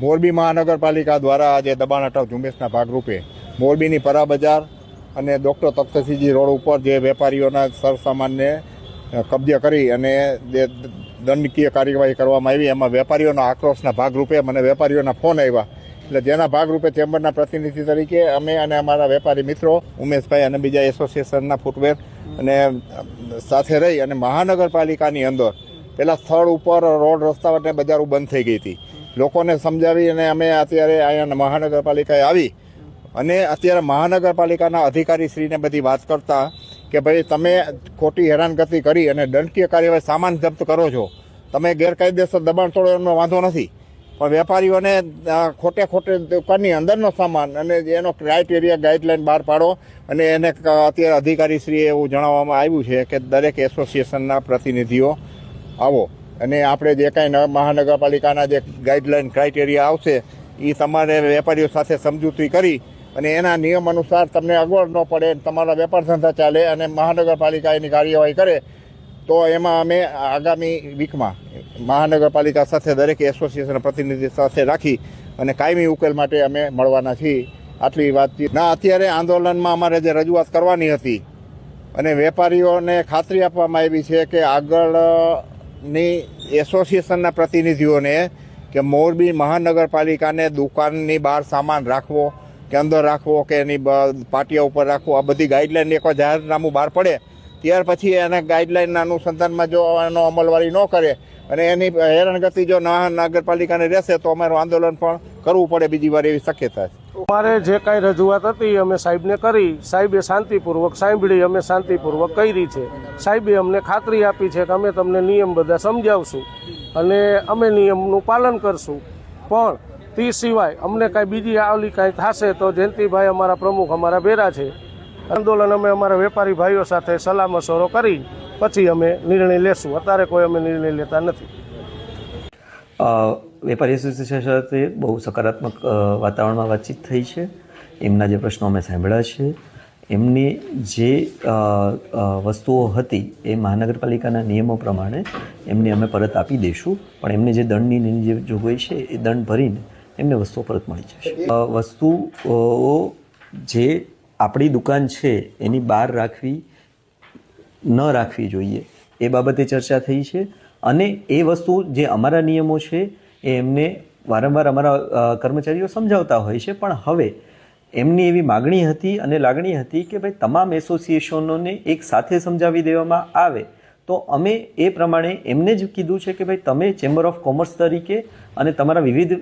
મોરબી મહાનગરપાલિકા દ્વારા આજે દબાણ હટાવ ઝુંબેશના ભાગરૂપે મોરબીની પરા બજાર અને ડૉક્ટર તખ્તસિંહજી રોડ ઉપર જે વેપારીઓના સરસામાનને કબજે કરી અને જે દંડકીય કાર્યવાહી કરવામાં આવી, એમાં વેપારીઓના આક્રોશના ભાગરૂપે મને વેપારીઓના ફોન આવ્યા. એટલે જેના ભાગરૂપે ચેમ્બરના પ્રતિનિધિ તરીકે અમે અને અમારા વેપારી મિત્રો ઉમેશભાઈ અને બીજા એસોસિએશનના ફૂટવેર અને સાથે રહી અને મહાનગરપાલિકાની અંદર પેલા સ્થળ ઉપર રોડ રસ્તા અને બજારો બંધ થઈ ગઈ હતી. લોકોને સમજાવી અને અમે અત્યારે અહીંયા મહાનગરપાલિકાએ આવી અને અત્યારે મહાનગરપાલિકાના અધિકારીશ્રીને બધી વાત કરતા કે ભાઈ તમે ખોટી હેરાનગતિ કરી અને દંડકીય કાર્યવાહી સામાન જપ્ત કરો છો. તમે ગેરકાયદેસર દબાણ તોડો એમનો વાંધો નથી. પણ વેપારીઓને ખોટે ખોટે દુકાનની અંદરનો સામાન અને એનો ક્રાઇટેરિયા ગાઈડલાઇન બહાર પાડો અને એને અત્યારે અત્યારે અધિકારીશ્રીએ એવું જણાવવામાં આવ્યું છે કે દરેક એસોસિએશનના પ્રતિનિધિઓ આવો. અને આપણે જે કાંઈ મહાનગરપાલિકાના જે ગાઈડલાઇન ક્રાઇટેરિયા આવશે એ તમારે વેપારીઓ સાથે સમજૂતી કરી અને એના નિયમ અનુસાર તમને અગવડ ન પડે તમારા વેપાર ધંધા ચાલે અને મહાનગરપાલિકા એની કાર્યવાહી કરે, તો એમાં અમે આગામી વીકમાં મહાનગરપાલિકા સાથે દરેક એસોસિએશન પ્રતિનિધિ સાથે રાખી અને કાયમી ઉકેલ માટે અમે મળવાના છીએ. આટલી વાતચીત. ના, અત્યારે આંદોલનમાં અમારે જે રજૂઆત કરવાની હતી અને વેપારીઓને ખાતરી આપવામાં આવી છે કે આગળની એસોસિએશનના પ્રતિનિધિઓને કે મોરબી મહાનગરપાલિકાને દુકાનની બહાર સામાન રાખવો, કે અંદર રાખવો, કે એની પાટિયા ઉપર રાખવો, આ બધી ગાઈડલાઈન એક જાહેરનામું બહાર પડે ત્યાર પછી એને ગાઈડલાઇનના અનુસંધાનમાં જો એનો અમલવારી ન કરે અને એની હેરાનગતિ જો નગરપાલિકાને રહેશે, તો અમારું આંદોલન પણ કરવું પડે બીજી વાર એવી શક્યતા છે. અમારે જે કાંઈ રજૂઆત હતી અમે સાહેબને કરી. સાહેબે શાંતિપૂર્વક સાંભળી, અમે શાંતિપૂર્વક કરી છે. સાહેબે અમને ખાતરી આપી છે કે અમે તમને નિયમ બધા સમજાવશું અને અમે નિયમનું પાલન કરશું. પણ તે સિવાય અમને કાંઈ બીજી આવલી કાંઈ થશે તો જયંતિભાઈ અમારા પ્રમુખ અમારા બેરા છે. આંદોલન અમે અમારા વેપારી ભાઈઓ સાથે સલાહ મશોરો કરી, પછી અમે નિર્ણય લેશું. અત્યારે કોઈ અમે નિર્ણય લેતા નથી. વેપારી એસોસિએશન સાથે બહુ સકારાત્મક વાતાવરણમાં વાતચીત થઈ છે. એમના જે પ્રશ્નો અમે સાંભળ્યા છે, એમની જે વસ્તુઓ હતી એ મહાનગરપાલિકાના નિયમો પ્રમાણે એમને અમે પરત આપી દઈશું. પણ એમને જે દંડની જે જોગવાઈ છે, એ દંડ ભરીને એમને વસ્તુઓ પરત મળી જશે. વસ્તુઓ જે આપણી દુકાન છે, એની બહાર રાખવી ન રાખવી જોઈએ. એ બાબતે ચર્ચા થઈ છે અને એ વસ્તુ જે અમારા નિયમો છે, એ એમને વારંવાર અમારા કર્મચારીઓ સમજાવતા હોય છે. પણ હવે એમની એવી માગણી હતી અને લાગણી હતી કે ભાઈ તમામ એસોસિએશનોને એક સાથે સમજાવી દેવામાં આવે. તો અમે એ પ્રમાણે એમને જ કીધું છે કે ભાઈ તમે ચેમ્બર ઓફ કોમર્સ તરીકે અને તમારા વિવિધ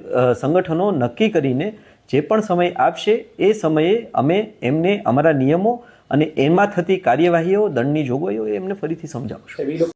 સંગઠનો નક્કી કરીને જે પણ સમય આપશે, એ સમયે અમે એમને અમારા નિયમો અને એમાં થતી કાર્યવાહીઓ, દંડની જોગવાઈઓ એમને ફરીથી સમજાવશું.